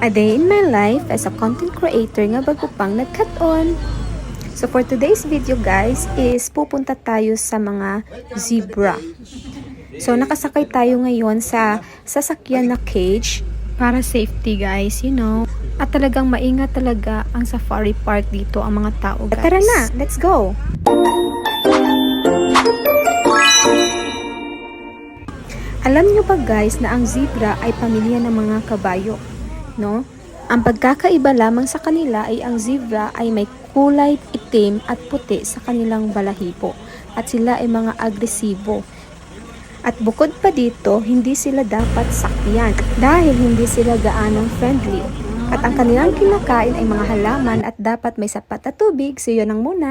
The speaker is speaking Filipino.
A day in my life as a content creator nga bago pang nagkat-on. So for today's video guys is pupunta tayo sa mga zebra. So nakasakay tayo ngayon sa sasakyan na cage para safety guys, you know. At talagang maingat talaga ang safari park dito ang mga tao guys. Tara na, let's go! Alam nyo ba guys na ang zebra ay pamilya ng mga kabayo, no? Ang pagkakaiba lamang sa kanila ay ang zebra ay may kulay itim at puti sa kanilang balahibo at sila ay mga agresibo. At bukod pa dito, hindi sila dapat sakyan dahil hindi sila gaanong friendly. At ang kanilang kinakain ay mga halaman at dapat may sapat na tubig, so yun ang muna.